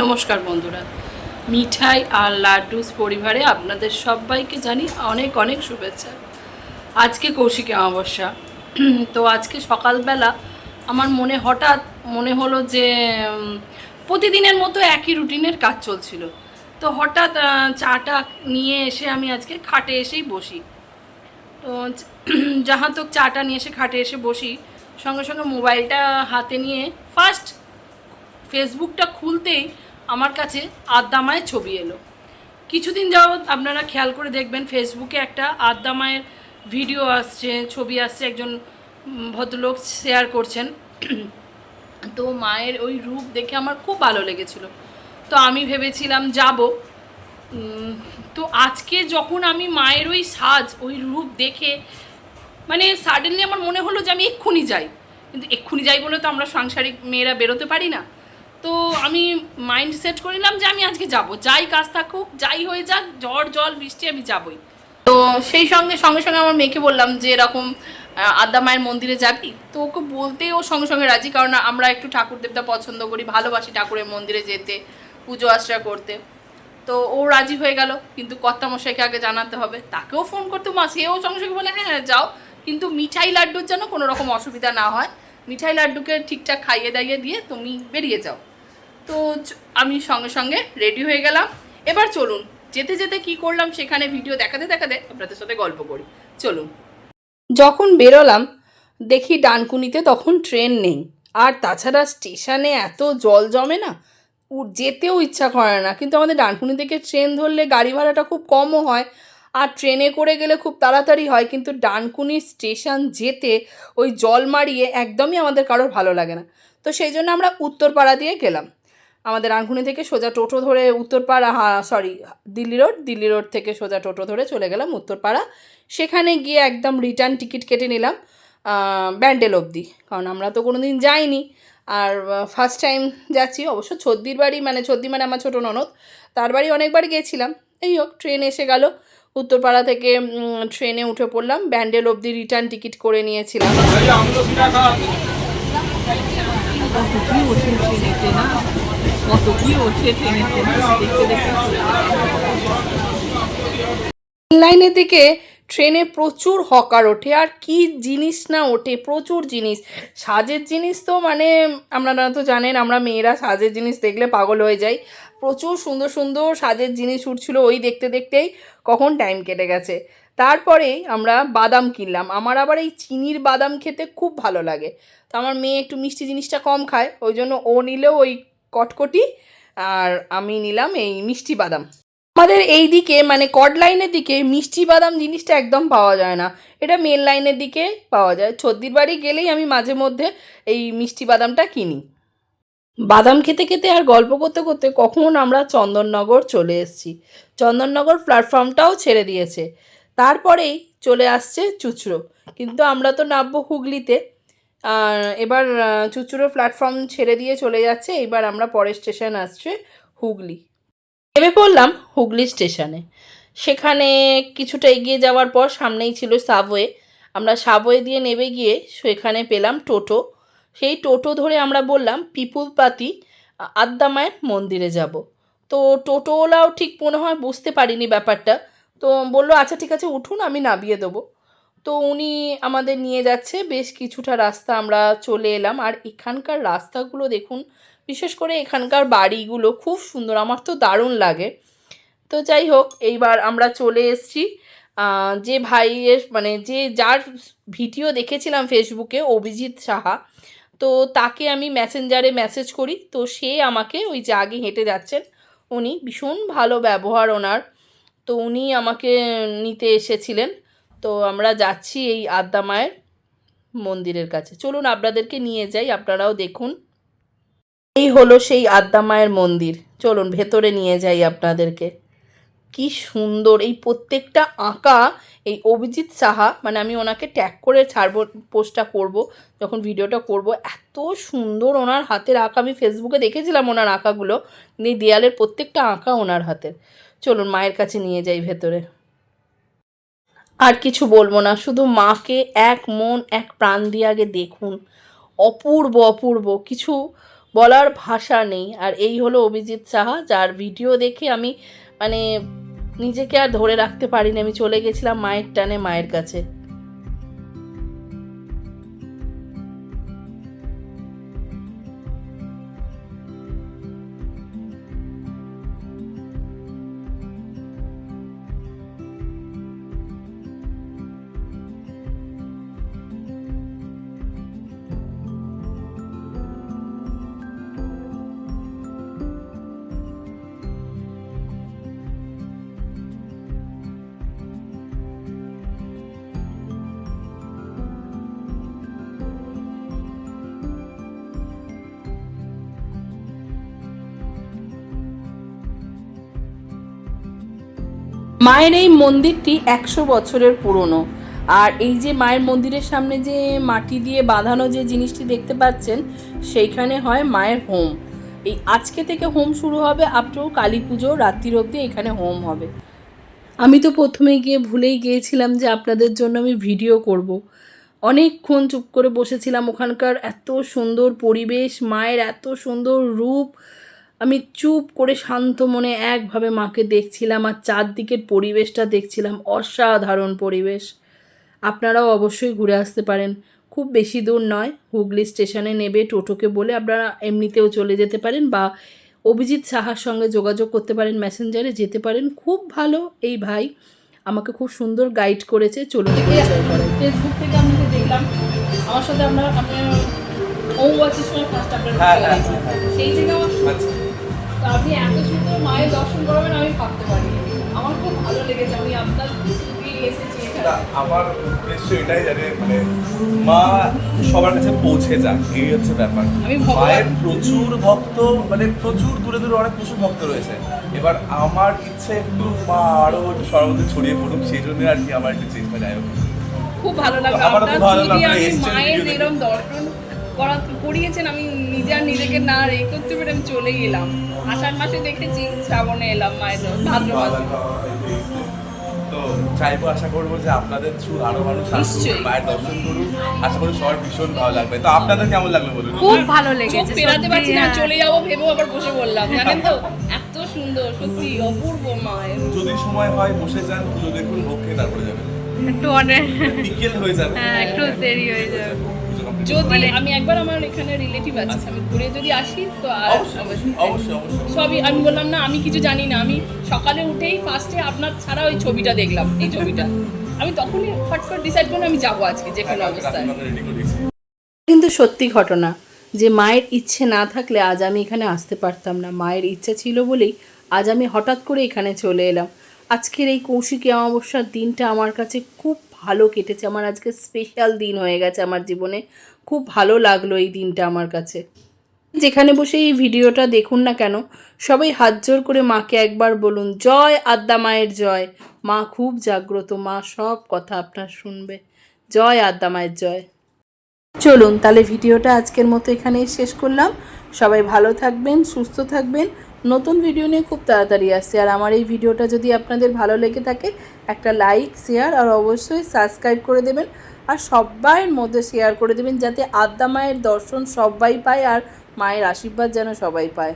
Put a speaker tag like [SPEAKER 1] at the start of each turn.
[SPEAKER 1] নমস্কার বন্ধুরা। মিঠাই আর লাড্ডুস পরিবারে আপনাদের সবাইকে জানি অনেক অনেক শুভেচ্ছা। আজকে কৌশিকী অমাবস্যা। তো আজকে সকালবেলা আমার মনে হঠাৎ মনে হলো যে প্রতিদিনের মতো একই রুটিনের কাজ চলছিল। তো হঠাৎ চাটা নিয়ে এসে আমি আজকে খাটে এসেই বসি। তো যাহা তো চাটা নিয়ে এসে খাটে এসে বসি, সঙ্গে সঙ্গে মোবাইলটা হাতে নিয়ে ফার্স্ট ফেসবুকটা খুলতেই আমার কাছে আদ্দামায়ের ছবি এলো। কিছুদিন যাবৎ আপনারা খেয়াল করে দেখবেন ফেসবুকে একটা আদ্দামায়ের ভিডিও আসছে, ছবি আসছে, একজন ভদ্রলোক শেয়ার করছেন। তো মায়ের ওই রূপ দেখে আমার খুব ভালো লেগেছিল। তো আমি ভেবেছিলাম যাব। তো আজকে যখন আমি মায়ের ওই সাজ, ওই রূপ দেখে মানে সাডেনলি আমার মনে হলো যে আমি এক্ষুনি যাই। কিন্তু এক্ষুনি যাই বলে তো আমরা সাংসারিক মেয়েরা বেরোতে পারি না। তো আমি মাইন্ড সেট করিলাম যে আমি আজকে যাব। যাই কাজ থাকুক যাই হয়ে যাক ঝড় জল বৃষ্টি আমি যাবই। তো সেই সঙ্গে সঙ্গে সঙ্গে আমার মেয়েকে বললাম যে এরকম আদ্যা মায়ের মন্দিরে যাবি? তো ওকে বলতে ও সঙ্গে সঙ্গে রাজি কারণ আমরা একটু ঠাকুর দেবতা পছন্দ করি ভালোবাসি ঠাকুরের মন্দিরে যেতে পুজো আশ্রা করতে। তো ও রাজি হয়ে গেল কিন্তু কর্তামশাইকে আগে জানাতে হবে। তাকেও ফোন করতে মা সেও সঙ্গে সঙ্গে বলে হ্যাঁ হ্যাঁ, যাও। কিন্তু মিঠাই লাড্ডুর যেন কোনো রকম অসুবিধা না হয়। মিঠাই লাড্ডুকে ঠিকঠাক খাইয়ে দাইয়ে দিয়ে তুমি বেরিয়ে যাও। তো আমি সঙ্গে সঙ্গে রেডি হয়ে গেলাম। এবার চলুন, যেতে যেতে কি করলাম সেখানে ভিডিও দেখাতে দেখাতে আপনাদের সাথে গল্প করি। চলুন। যখন বেরোলাম, দেখি ডানকুনিতে তখন ট্রেন নেই। আর তাছাড়া স্টেশনে এত জল জমে না যেতেও ইচ্ছা করে না। কিন্তু আমাদের ডানকুনি থেকে ট্রেন ধরলে গাড়ি ভাড়াটা খুব কমও হয়। আর ট্রেনে করে গেলে খুব তাড়াতাড়ি হয়। কিন্তু ডানকুনি স্টেশন যেতে ওই জল মারিয়ে একদমই আমাদের কারোর ভালো লাগে না। তো সেই জন্য আমরা উত্তরপাড়া দিয়ে গেলাম। আমাদের ডানকুনি থেকে সোজা টোটো ধরে উত্তরপাড়া, হা sorry Delhi road Delhi road থেকে সোজা টোটো ধরে চলে গেলাম উত্তরপাড়া। সেখানে গিয়ে একদম রিটার্ন টিকিট কেটে নিলাম ব্যান্ডেল অবধি। কারণ আমরা তো কোনো দিন যাইনি। আর ফার্স্ট টাইম যাচ্ছি, অবশ্য ছদ্দির বাড়ি মানে ছদ্দি মানে আমার ছোটো ননদ, তার বাড়ি অনেকবার গিয়েছিলাম এই হোক ট্রেন এসে গেল। উত্তরপাড়া থেকে ট্রেনে উঠে পড়লাম, ব্যান্ডেল অবধি রিটার্ন টিকিট করে নিয়েছিলাম।
[SPEAKER 2] কত কি ওঠে না কত কি ওঠে দেখতে দেখতে
[SPEAKER 1] লাইনের দিকে ট্রেনে প্রচুর হকার ওঠে, আর কি জিনিস না ওঠে, প্রচুর জিনিস। সাজের জিনিস তো মানে আপনারা তো জানেন, আমরা মেয়েরা সাজের জিনিস দেখলে পাগল হয়ে যাই। প্রচুর সুন্দর সুন্দর সাজের জিনিস উঠছিল ওই দেখতে দেখতেই কখন টাইম কেটে গেছে। তারপরেই আমরা বাদাম কিনলাম। আমার আবার এই চিনির বাদাম খেতে খুব ভালো লাগে। তো আমার মেয়ে একটু মিষ্টি জিনিসটা কম খায়, ওই জন্য ও নিলেও ওই কটকটি আর আমি নিলাম এই মিষ্টি বাদাম। আমাদের এই দিকে মানে কড লাইনের দিকে মিষ্টি বাদাম জিনিসটা একদম পাওয়া যায় না। এটা মেন লাইনের দিকে পাওয়া যায়। ছদ্দির বাড়ি গেলেই আমি মাঝে মধ্যে এই মিষ্টি বাদামটা কিনি। বাদাম খেতে খেতে আর গল্প করতে করতে কখন আমরা চন্দননগর চলে এসেছি। চন্দননগর প্ল্যাটফর্মটাও ছেড়ে দিয়েছে। তারপরেই চলে আসছে চুচড়ো। কিন্তু আমরা তো নামবো হুগলিতে। আর এবার চুচড়ো প্ল্যাটফর্ম ছেড়ে দিয়ে চলে যাচ্ছে। এবার আমরা পরের স্টেশন আসছে হুগলি। নেমে পড়লাম হুগলি স্টেশনে সেখানে কিছুটা এগিয়ে যাওয়ার পর সামনেই ছিল সাবওয়ে আমরা সাবওয়ে দিয়ে নেমে গিয়ে সেখানে পেলাম টোটো। সেই টোটো ধরে আমরা বললাম, পিপুলপাতি আদ্দামায়ের মন্দিরে যাব। তো টোটোওয়ালাও ঠিক মনে হয় বুঝতে পারিনি ব্যাপারটা। তো বলল আচ্ছা ঠিক আছে, উঠুন, আমি নামিয়ে দেবো। তো উনি আমাদের নিয়ে যাচ্ছে, বেশ কিছুটা রাস্তা আমরা চলে এলাম। আর এখানকার রাস্তাগুলো দেখুন, বিশেষ করে এখানকার বাড়িগুলো খুব সুন্দর, আমার তো দারুণ লাগে। তো যাই হোক, এইবার আমরা চলে এসছি। যে ভাইয়ের মানে যে যার ভিডিও দেখেছিলাম ফেসবুকে, অভিজিৎ সাহা, তো তাকে আমি মেসেঞ্জারে মেসেজ করি। তো সে আমাকে ওই যে আগে হেঁটে যাচ্ছেন, উনি ভীষণ ভালো ব্যবহার ওনার। তো উনি আমাকে নিতে এসেছিলেন। তো আমরা যাচ্ছি এই আদ্যা মায়ের মন্দিরের কাছে। চলুন আপনাদেরকে নিয়ে যাই, আপনারাও দেখুন। এই হলো সেই আদ্যা মায়ের মন্দির। চলুন ভেতরে নিয়ে যাই আপনাদেরকে। কি সুন্দর, এই প্রত্যেকটা আঁকা এই অভিজিৎ সাহা মানে আমি ওনাকে ট্যাগ করে ছাড়বো, পোস্টটা করব, যখন ভিডিওটা করব, এত সুন্দর ওনার হাতের আঁকা। আমি ফেসবুকে দেখেছিলাম ওনার আঁকাগুলো। দেয়ালের প্রত্যেকটা আঁকা ওনার হাতের। চলুন মায়ের কাছে নিয়ে যাই ভেতরে। আর কিছু বলব না, শুধু মাকে এক মন, এক প্রাণ দিয়ে আগে দেখুন। অপূর্ব অপূর্ব, কিছু বলার ভাষা নেই। আর এই হলো অভিজিৎ সাহা, যার ভিডিও দেখে আমি মানে নিজেকে আর ধরে রাখতে পারিনি। আমি চলে গেছিলাম মায়ের টানে মায়ের কাছে। মায়ের এই মন্দিরটি একশো বছরের পুরনো। আর এই যে মায়ের মন্দিরের সামনে যে মাটি দিয়ে বাঁধানো যে জিনিসটি দেখতে পাচ্ছেন, সেইখানে হয় মায়ের হোম। এই আজকে থেকে হোম শুরু হবে আপ টু কালী পুজো, রাত্রির অবধি এখানে হোম হবে। আমি তো প্রথমে গিয়ে ভুলেই গিয়েছিলাম যে আপনাদের জন্য আমি ভিডিও করব। অনেকক্ষণ চুপ করে বসেছিলাম ওখানকার এত সুন্দর পরিবেশ, মায়ের এত সুন্দর রূপ আমি চুপ করে শান্ত মনে একভাবে মাকে দেখছিলাম আর চারদিকের পরিবেশটা দেখছিলাম অসাধারণ পরিবেশ। আপনারাও অবশ্যই ঘুরে আসতে পারেন। খুব বেশি দূর নয় হুগলি স্টেশনে নেবে টোটোকে বলে আপনারা এমনিতেও চলে যেতে পারেন বা অভিজিৎ সাহার সঙ্গে যোগাযোগ করতে পারেন মেসেঞ্জারে যেতে পারেন। খুব ভালো এই ভাই। আমাকে খুব সুন্দর গাইড করেছে। চলুন ফেসবুক থেকে আপনাকে দেখলাম আমার সাথে আপনার আপনার ও ওয়াচের সময় ফার্স্ট আপনার
[SPEAKER 3] হ্যাঁ, হ্যাঁ, হ্যাঁ।
[SPEAKER 1] সেই থেকে আমার তো আপনি এত সুন্দর মায়ের দর্শন করবেন আমি ভাবতে পারিনি। আমার খুব ভালো লেগেছে আমি আপনার এসেছি
[SPEAKER 3] আমার উদ্দেশ্য এটাই জানে মানে মা সবার কাছে পৌঁছে যাক এই হচ্ছে ব্যাপার। মায়ের প্রচুর ভক্ত মানে প্রচুর দূরে দূরে অনেক প্রচুর ভক্ত রয়েছে। এবার আমার ইচ্ছে একটু মা আরও একটু সর্বদা ছড়িয়ে পড়ুক সেই জন্য আর কি আমার একটু চেষ্টা যাই হোক
[SPEAKER 1] খুব ভালো লাগল। আপনার
[SPEAKER 3] খুব ভালো লাগল,
[SPEAKER 1] দিদি
[SPEAKER 3] আপনারা
[SPEAKER 1] মায়ের এরকম দর্শন করা করিয়েছেন আমি নিজে আর নিজেকে না রে করতে পেরে আমি চলে গেলাম আষাঢ় মাসে দেখেছি শ্রাবণে এলাম মায়ের ভাদ্র মাসে।
[SPEAKER 3] তো চাইব আশা করব যে আপনাদের থ্রু আরও মানুষ আসুক মায়ের দর্শন করুন আশা করি সবার ভীষণ ভালো লাগবে। তো আপনাদের কেমন লাগল বলুন?
[SPEAKER 4] খুব ভালো লেগেছে
[SPEAKER 1] ফেরাতে পারছি না চলে যাব ভেবেও আবার বসে বললাম জানেন তো? এত সুন্দর সত্যি অপূর্ব মায়ের।
[SPEAKER 3] যদি সময় হয় বসে যান পুজো দেখুন খেয়ে তারপরে যাবেন।
[SPEAKER 4] হ্যাঁ। একটু অনেক
[SPEAKER 3] বিকেল হয়ে যাবে।
[SPEAKER 4] হ্যাঁ একটু দেরি হয়ে যাবে।
[SPEAKER 1] যদি আমি একবার আমার এখানে রিলেটিভ আছে আমি ঘুরে যদি আসি তো আর সবই আমি বললাম না আমি কিছু জানি না আমি সকালে উঠেই ফার্স্টে আপনার ছাড়া ওই ছবিটা দেখলাম এই ছবিটা। আমি তখনই ফটফট ডিসাইড করলাম আমি যাব আজকে যে কোনো অবস্থায়। কিন্তু সত্যি ঘটনা যে মায়ের ইচ্ছে না থাকলে আজ আমি এখানে আসতে পারতাম না। মায়ের ইচ্ছা ছিল বলেই আজ আমি হঠাৎ করে এখানে চলে এলাম। আজকের এই কৌশিকী অমাবস্যার দিনটা আমার কাছে খুব ভালো কেটেছে। আমার আজকে স্পেশাল দিন হয়ে গেছে আমার জীবনে। খুব ভালো লাগল এই দিনটা আমার কাছে। যেখানে বসে এই ভিডিওটা দেখুন না কেন, সবাই হাত জোর করে মাকে একবার বলুন, জয় আদ্যা মায়ের জয়। মা খুব জাগ্রত, মা সব কথা আপনার শুনবে। জয় আদ্যা মায়ের জয়। চলুন তাহলে ভিডিওটা আজকের মতো এখানেই শেষ করলাম। সবাই ভালো থাকবেন, সুস্থ থাকবেন। নতুন ভিডিও নিয়ে খুব তাড়াতাড়ি আসছে। আর আমার এই ভিডিওটা যদি আপনাদের ভালো লেগে থাকে, একটা লাইক, শেয়ার, আর অবশ্যই সাবস্ক্রাইব করে দেবেন। আর সবাইয়ের মধ্যে শেয়ার করে দেবেন যাতে আদ্যা মায়ের দর্শন সবাই পায় আর মায়ের আশীর্বাদ যেন সবাই পায়।